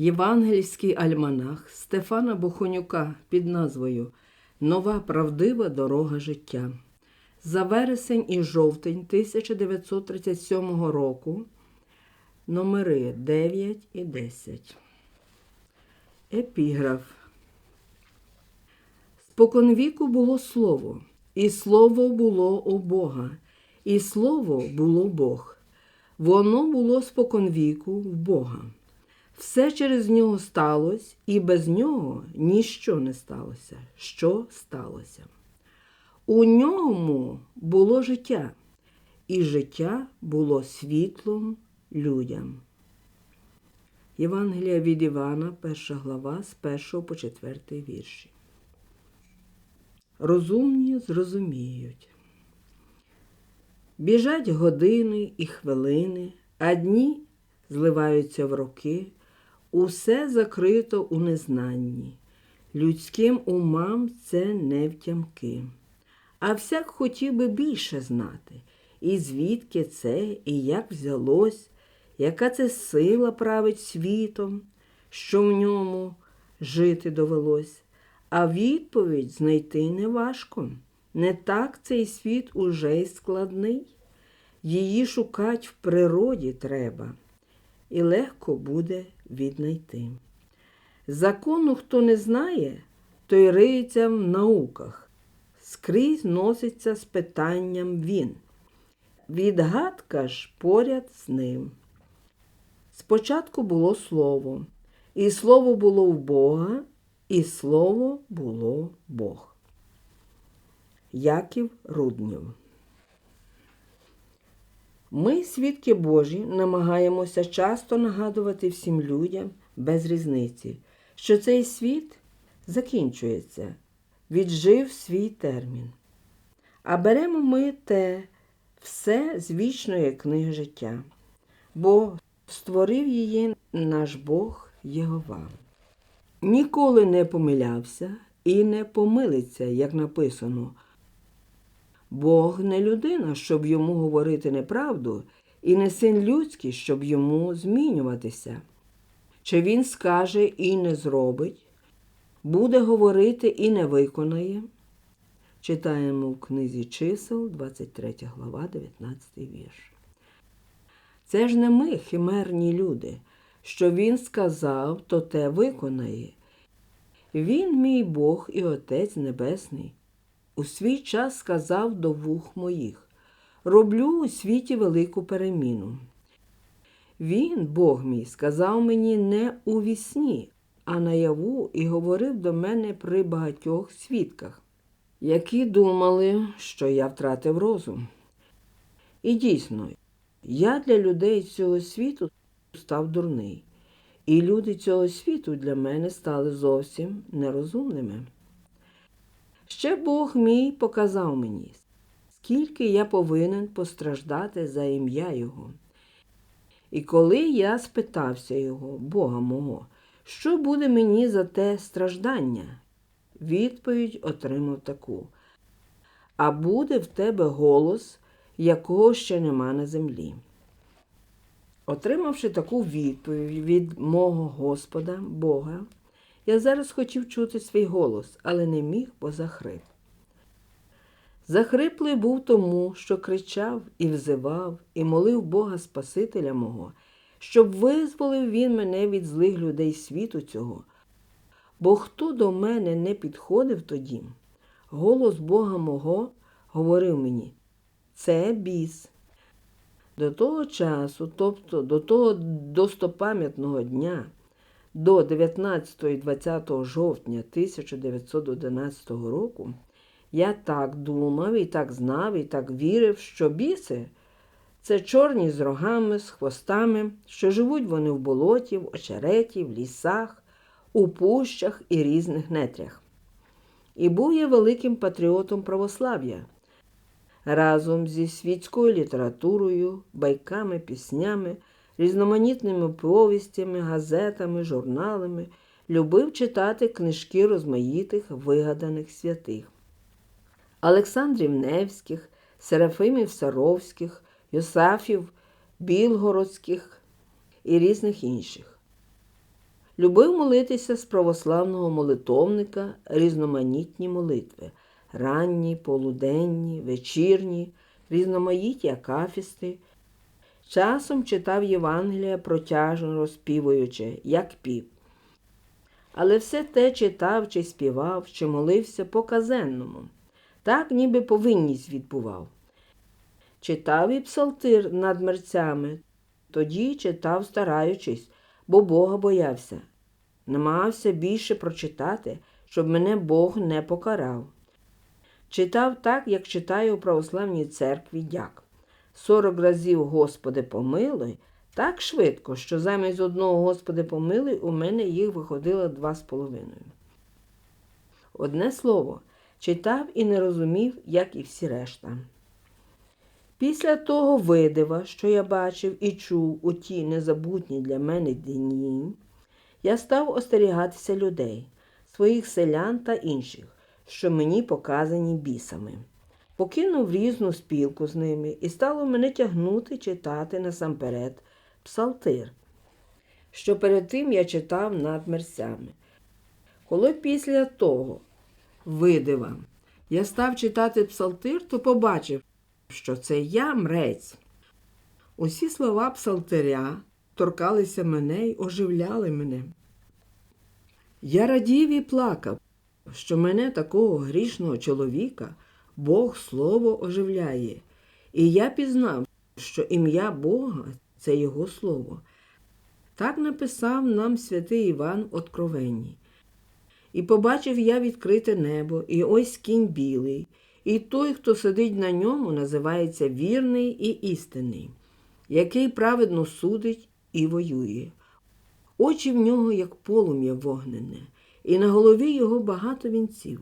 Євангельський альманах Стефана Бохонюка під назвою Нова правдива дорога життя. За вересень і жовтень 1937 року номери 9 і 10. Епіграф. Споконвіку було слово, і слово було у Бога, і слово було Бог. Воно було споконвіку в Бога. Все через нього сталося, і без нього ніщо не сталося. Що сталося? У ньому було життя, і життя було світлом людям. Євангелія від Івана, перша глава, з 1 по 4 вірші. Розумні зрозуміють. Біжать години і хвилини, а дні зливаються в роки, усе закрито у незнанні. Людським умам це не втямки. А всяк хотів би більше знати, і звідки це, і як взялось, яка це сила править світом, що в ньому жити довелось. А відповідь знайти неважко. Не так цей світ уже й складний. Її шукать в природі треба, і легко буде віднайти. Закону, хто не знає, той риється в науках, скрізь носиться з питанням він. Відгадка ж поряд з ним. Спочатку було слово, і слово було в Бога, і слово було Бог. Яків Руднєв Ми, свідки Божі, намагаємося часто нагадувати всім людям без різниці, що цей світ закінчується, віджив свій термін. А беремо ми те все з вічної книги життя, бо створив її наш Бог Єгова. Ніколи не помилявся і не помилиться, як написано. Бог не людина, щоб йому говорити неправду, і не син людський, щоб йому змінюватися. Чи він скаже і не зробить, буде говорити і не виконає. Читаємо в книзі чисел, 23 глава, 19 вірш. Це ж не ми, химерні люди, що він сказав, то те виконає. Він, мій Бог і Отець Небесний, у свій час сказав до вух моїх роблю у світі велику переміну. Він, Бог мій, сказав мені не у вісні, а наяву і говорив до мене при багатьох свідках, які думали, що я втратив розум. І дійсно, я для людей цього світу став дурний, і люди цього світу для мене стали зовсім нерозумними. Ще Бог мій показав мені, скільки я повинен постраждати за ім'я Його. І коли я спитався Його, Бога мого, що буде мені за те страждання, відповідь отримав таку. А буде в тебе голос, якого ще нема на землі. Отримавши таку відповідь від мого Господа, Бога, я зараз хотів чути свій голос, але не міг, бо захрип. Захриплий був тому, що кричав і взивав, і молив Бога Спасителя мого, щоб визволив він мене від злих людей світу цього. Бо хто до мене не підходив тоді, голос Бога мого говорив мені, це біс. До того часу, тобто до того достопам'ятного дня, до 19 і 20 жовтня 1911 року, я так думав і так знав, і так вірив, що біси це чорні з рогами, з хвостами, що живуть вони в болоті, в очереті, в лісах, у пущах і різних нетрях. І був я великим патріотом православ'я. Разом зі світською літературою, байками, піснями, різноманітними повістями, газетами, журналами любив читати книжки розмаїтих вигаданих святих. Олександрів Невських, Серафимів Саровських, Йосафів Білгородських і різних інших. Любив молитися з православного молитовника різноманітні молитви ранні, полуденні, вечірні, різноманітні акафісти. Часом читав Євангелія протяжно розпівуючи, як пів. Але все те читав, чи співав, чи молився по казенному, так ніби повинність відбував. Читав і псалтир над мерцями, тоді читав, стараючись, бо Бога боявся. Намагався більше прочитати, щоб мене Бог не покарав. Читав так, як читаю у православній церкві дяк. Сорок разів Господи помилуй, так швидко, що замість одного Господи помилуй у мене їх виходило два з половиною. Одне слово, читав і не розумів, як і всі решта. Після того видива, що я бачив і чув у ті незабутні для мене дні, я став остерігатися людей, своїх селян та інших, що мені показані бісами. Покинув різну спілку з ними і стало мене тягнути читати насамперед псалтир, що перед тим я читав над мерцями. Коли після того видива я став читати псалтир, то побачив, що це я мрець. Усі слова псалтиря торкалися мене й оживляли мене. Я радів і плакав, що мене такого грішного чоловіка Бог слово оживляє, і я пізнав, що ім'я Бога це Його Слово. Так написав нам святий Іван в Откровенні. І побачив я відкрите небо, і ось кінь білий, і той, хто сидить на ньому, називається вірний і істинний, який праведно судить і воює. Очі в нього, як полум'я вогнене, і на голові його багато вінців.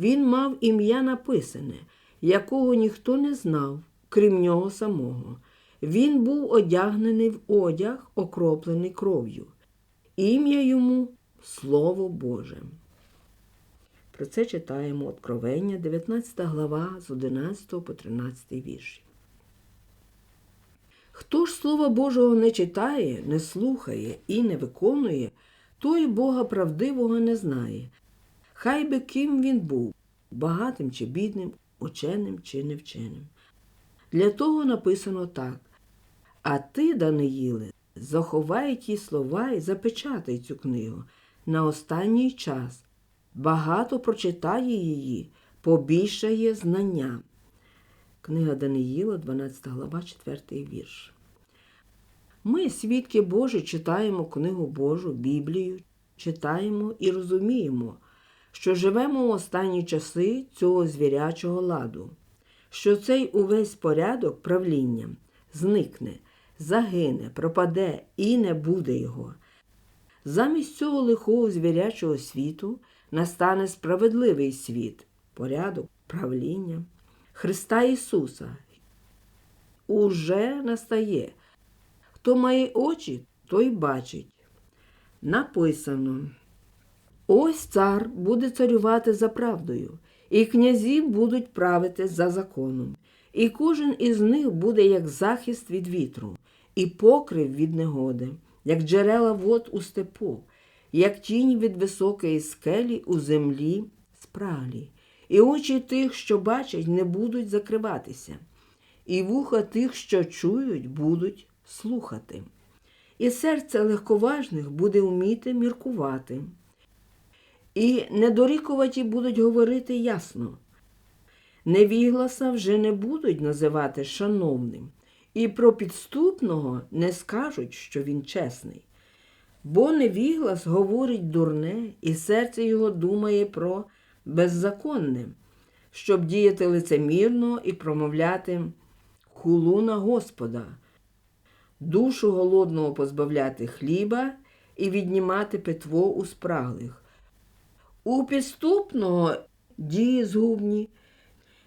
Він мав ім'я написане, якого ніхто не знав, крім нього самого. Він був одягнений в одяг, окроплений кров'ю. Ім'я йому Слово Боже. Про це читаємо Откровення, 19 глава з 11 по 13 вірші. Хто ж Слова Божого не читає, не слухає і не виконує, той Бога правдивого не знає. Хай би ким він був, багатим чи бідним, ученим чи невченим. Для того написано так. А ти, Даниїле, заховай ті слова і запечатай цю книгу на останній час. Багато прочитає її, побільшає знання. Книга Даниїла, 12 глава, 4 вірш. Ми, свідки Божі, читаємо книгу Божу, Біблію, читаємо і розуміємо, що живемо в останні часи цього звірячого ладу, що цей увесь порядок правління зникне, загине, пропаде і не буде його. Замість цього лихого звірячого світу настане справедливий світ, порядок, правління Христа Ісуса. Уже настає. Хто має очі, той бачить. Написано. Ось цар буде царювати за правдою, і князі будуть правити за законом, і кожен із них буде як захист від вітру, і покрив від негоди, як джерела вод у степу, як тінь від високої скелі у землі спраглі. І очі тих, що бачать, не будуть закриватися, і вуха тих, що чують, будуть слухати. І серце легковажних буде вміти міркувати. І недорікуваті будуть говорити ясно. Невігласа вже не будуть називати шановним, і про підступного не скажуть, що він чесний. Бо невіглас говорить дурне, і серце його думає про беззаконне, щоб діяти лицемірно і промовляти хулу на Господа, душу голодного позбавляти хліба і віднімати питво у спраглих. У підступного дії згубні,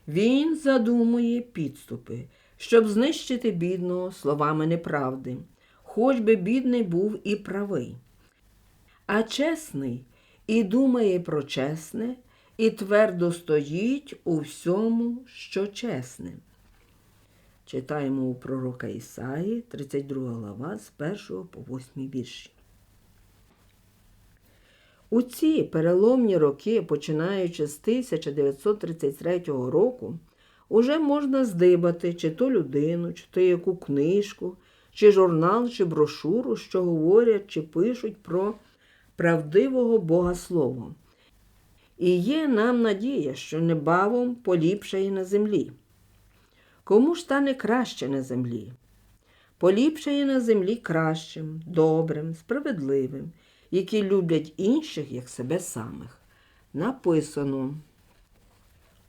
він задумує підступи, щоб знищити бідного словами неправди, хоч би бідний був і правий. А чесний і думає про чесне, і твердо стоїть у всьому, що чесне. Читаємо у пророка Ісаї, 32 глава, з 1 по 8 вірші. У ці переломні роки, починаючи з 1933 року, уже можна здибати чи то людину, чи то яку книжку, чи журнал, чи брошуру, що говорять чи пишуть про правдивого Бога Слово. І є нам надія, що небавом поліпшає на землі. Кому ж стане краще на землі? Поліпшає на землі кращим, добрим, справедливим, які люблять інших, як себе самих. Написано.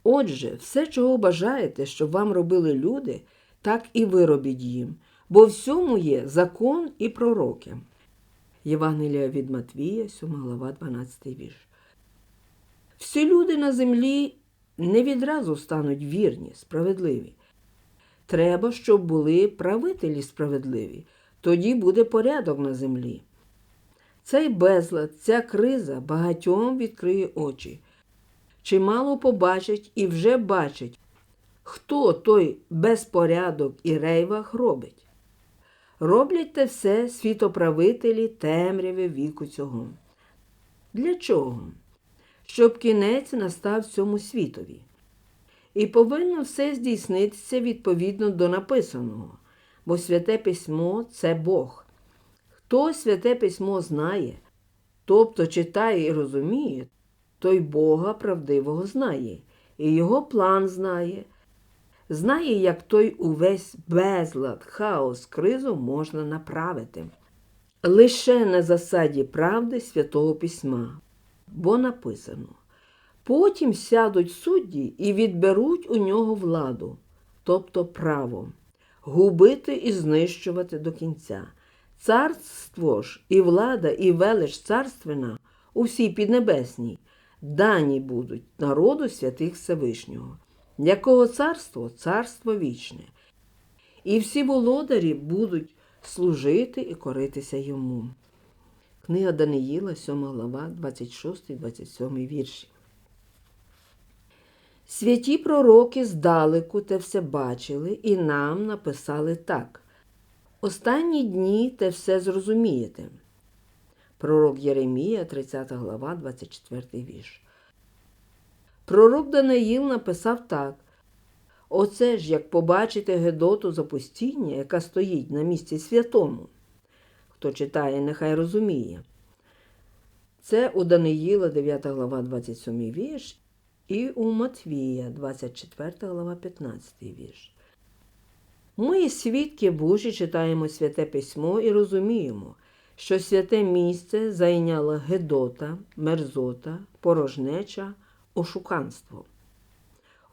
Отже, все, чого бажаєте, щоб вам робили люди, так і ви робіть їм, бо всьому є закон і пророки. Євангелія від Матвія, 7 глава, 12 вірш. Всі люди на землі не відразу стануть вірні, справедливі. Треба, щоб були правителі справедливі, тоді буде порядок на землі. Цей безлад, ця криза багатьом відкриє очі. Чимало побачать і вже бачать, хто той безпорядок і рейвах робить. Роблять те все світоправителі темряви віку цього. Для чого? Щоб кінець настав цьому світові. І повинно все здійснитися відповідно до написаного, бо святе письмо це Бог. Хто святе письмо знає, тобто читає і розуміє, той Бога правдивого знає, і його план знає, знає, як той увесь безлад, хаос, кризу можна направити. Лише на засаді правди Святого Письма, бо написано. Потім сядуть судді і відберуть у нього владу, тобто право, губити і знищувати до кінця. Царство ж і влада, і велич царственна у всій піднебесній дані будуть народу святих Всевишнього, якого царство царство вічне, і всі володарі будуть служити і коритися йому. Книга Даниїла, 7 глава, 26-27 вірші. Святі пророки здалеку те все бачили і нам написали так. Останні дні те все зрозумієте. Пророк Єремія, 30 глава, 24 вірш. Пророк Данаїл написав так. Оце ж як побачите Гедоту запустіння, яка стоїть на місці святому. Хто читає, нехай розуміє. Це у Даниїла, 9 глава, 27 вірш, і у Матвія, 24 глава, 15 вірш. Ми, свідки Божі, читаємо святе письмо і розуміємо, що святе місце зайняла Гедота, мерзота, порожнеча, ошуканство.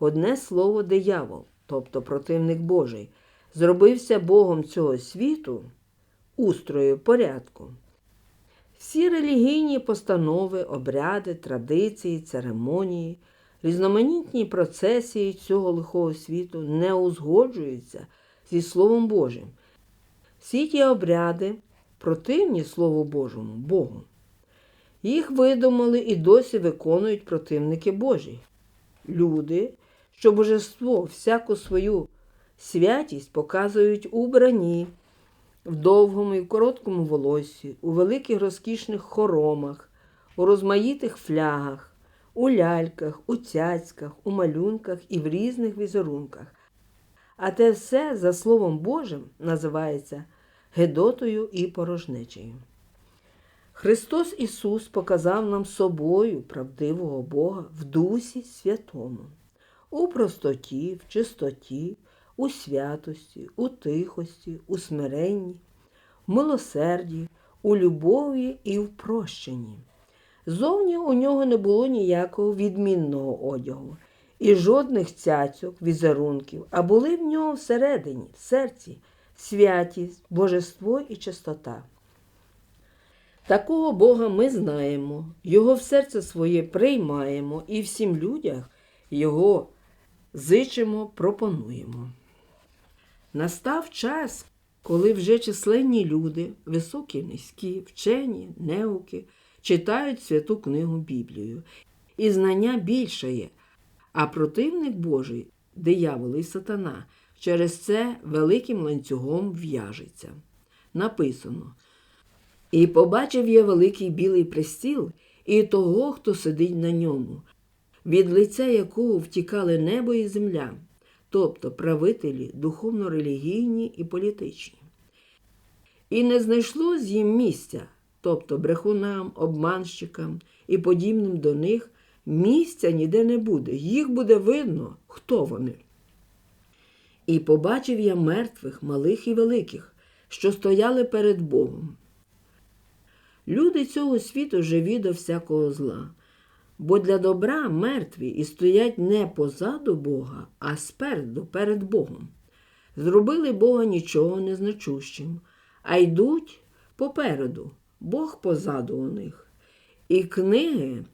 Одне слово диявол, тобто противник Божий, зробився Богом цього світу устрою порядку. Всі релігійні постанови, обряди, традиції, церемонії, різноманітні процесії цього лихого світу не узгоджуються зі Словом Божим. Всі ті обряди противні Слову Божому, Богу. Їх видумали і досі виконують противники Божі. Люди, що божество всяку свою святість показують у бранні, в довгому і в короткому волоссі, у великих розкішних хоромах, у розмаїтих флягах, у ляльках, у цяцьках, у малюнках і в різних візерунках. А те все, за Словом Божим, називається Гедотою і порожнечею. Христос Ісус показав нам собою правдивого Бога в Дусі Святому, у простоті, в чистоті, у святості, у тихості, у смиренні, в милосерді, у любові і в прощенні. Зовні у нього не було ніякого відмінного одягу і жодних цяцьок, візерунків, а були в нього всередині, в серці, святість, божество і чистота. Такого Бога ми знаємо, Його в серце своє приймаємо і всім людям Його зичимо, пропонуємо. Настав час, коли вже численні люди, високі, низькі, вчені, неуки, читають святу книгу Біблію, і знання більшає, а противник Божий, диявол і сатана, через це великим ланцюгом в'яжеться. Написано. І побачив я великий білий престіл, і того, хто сидить на ньому, від лиця якого втікали небо і земля, тобто правителі духовно-релігійні і політичні. І не знайшлось їм місця, тобто брехунам, обманщикам і подібним до них, місця ніде не буде, їх буде видно, хто вони. І побачив я мертвих, малих і великих, що стояли перед Богом. Люди цього світу живі до всякого зла, бо для добра мертві і стоять не позаду Бога, а спереду перед Богом. Зробили Бога нічого незначущим, а йдуть попереду, Бог позаду у них. І книги,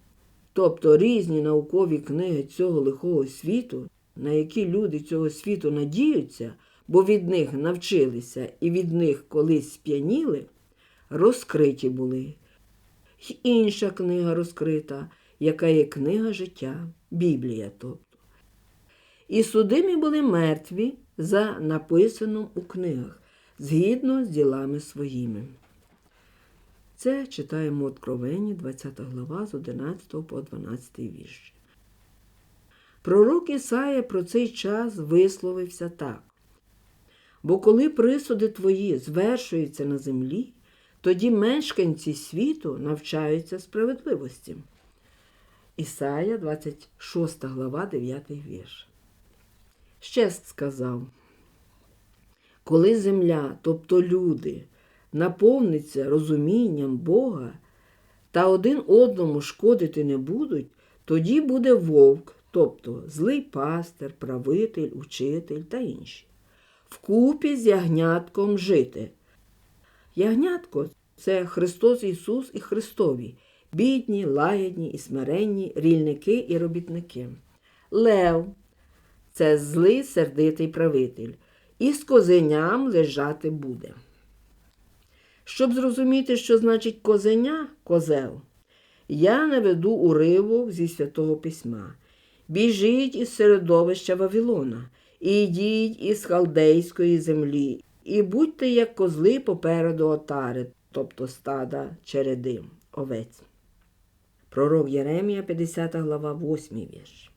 тобто різні наукові книги цього лихого світу, на які люди цього світу надіються, бо від них навчилися і від них колись сп'яніли, розкриті були. Й інша книга розкрита, яка є книга життя, Біблія тобто. І судимі були мертві за написаним у книгах, згідно з ділами своїми. Це читаємо Откровені, 20 глава з 11 по 12 вірш. Пророк Ісая про цей час висловився так. Бо коли присуди твої звершуються на землі, тоді мешканці світу навчаються справедливості. Ісая, 26 глава, 9 вірш. Ще сказав, коли земля, тобто люди, наповниться розумінням Бога та один одному шкодити не будуть, тоді буде вовк, тобто злий пастир, правитель, учитель та інші. Вкупі з ягнятком жити. Ягнятко це Христос Ісус і Христові, бідні, лагідні і смиренні, рільники і робітники. Лев це злий сердитий правитель, і з козеням лежати буде. Щоб зрозуміти, що значить козеня, козел, я наведу уривок зі святого письма. Біжіть із середовища Вавилона, і йдіть із халдейської землі, і будьте як козли попереду отари, тобто стада череди, овець. Пророк Єремія, 50 глава, 8 вірш.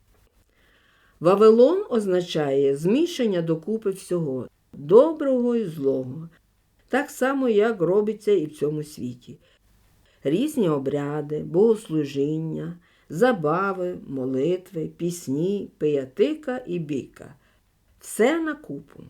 Вавилон означає змішання докупи всього, доброго і злого, так само, як робиться і в цьому світі. Різні обряди, богослужіння, забави, молитви, пісні, пиятика і бійка. Все на купу.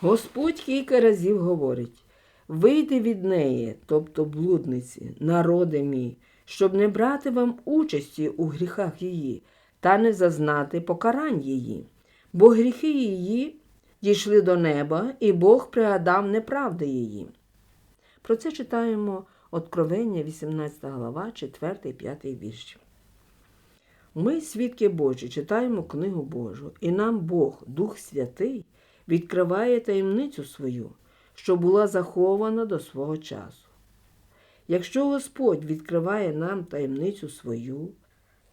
Господь кілька разів говорить вийди від неї, тобто блудниці, народи мій, щоб не брати вам участі у гріхах її та не зазнати покарань її, бо гріхи її дійшли до неба, і Бог пригадав неправди її. Про це читаємо Откровення, 18 глава, 4 5 вірш. Ми, свідки Божі, читаємо книгу Божу, і нам Бог, Дух Святий, відкриває таємницю свою, що була захована до свого часу. Якщо Господь відкриває нам таємницю свою,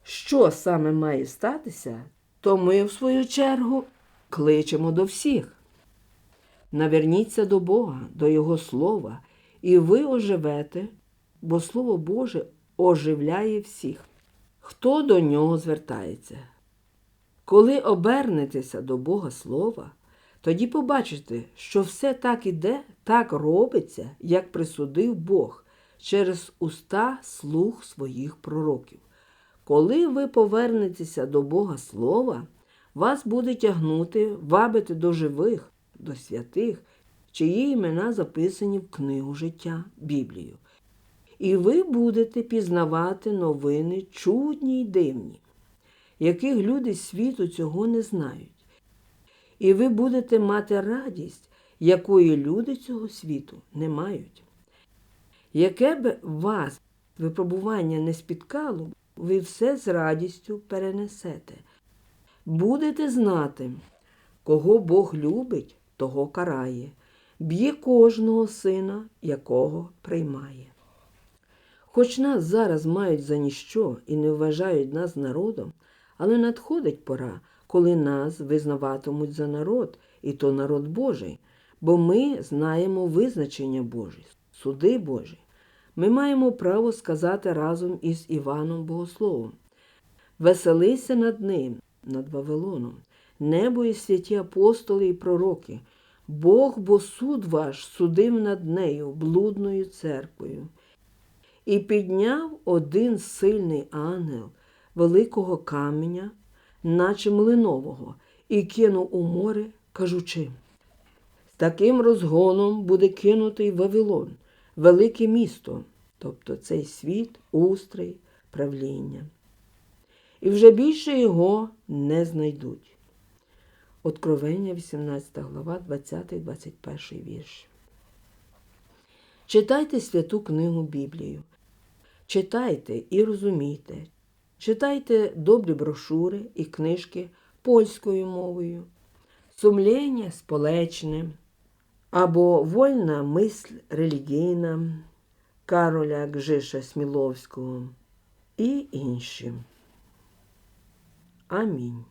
що саме має статися, то ми, в свою чергу, кличемо до всіх. Наверніться до Бога, до Його Слова, і ви оживете, бо Слово Боже оживляє всіх, хто до нього звертається. Коли обернетеся до Бога Слова, тоді побачите, що все так іде, так робиться, як присудив Бог через уста слух своїх пророків. Коли ви повернетеся до Бога Слова, вас буде тягнути, вабити до живих, до святих, чиї імена записані в книгу життя Біблію. І ви будете пізнавати новини чудні й дивні, яких люди світу цього не знають. І ви будете мати радість, якої люди цього світу не мають. Яке б вас випробування не спіткало, ви все з радістю перенесете. Будете знати, кого Бог любить, того карає, б'є кожного сина, якого приймає. Хоч нас зараз мають за ніщо і не вважають нас народом, але надходить пора, коли нас визнаватимуть за народ, і то народ Божий, бо ми знаємо визначення Божі, суди Божі. ми маємо право сказати разом із Іваном Богословом. Веселися над ним, над Вавилоном, небо і святі апостоли і пророки. Бог, бо суд ваш судив над нею, блудною церквою. І підняв один сильний ангел великого каменя, наче млинового, і кинув у море, кажучи: таким розгоном буде кинутий Вавилон, велике місто, тобто цей світ, устрій, правління. І вже більше його не знайдуть. Откровення, 18 глава, 20-21 вірш. Читайте святу книгу Біблію. Читайте і розумійте. Читайте добрі брошури і книжки польською мовою, сумління сполечне або вольна мисль релігійна Кароля Гжиша Сміловського і інші. Амінь.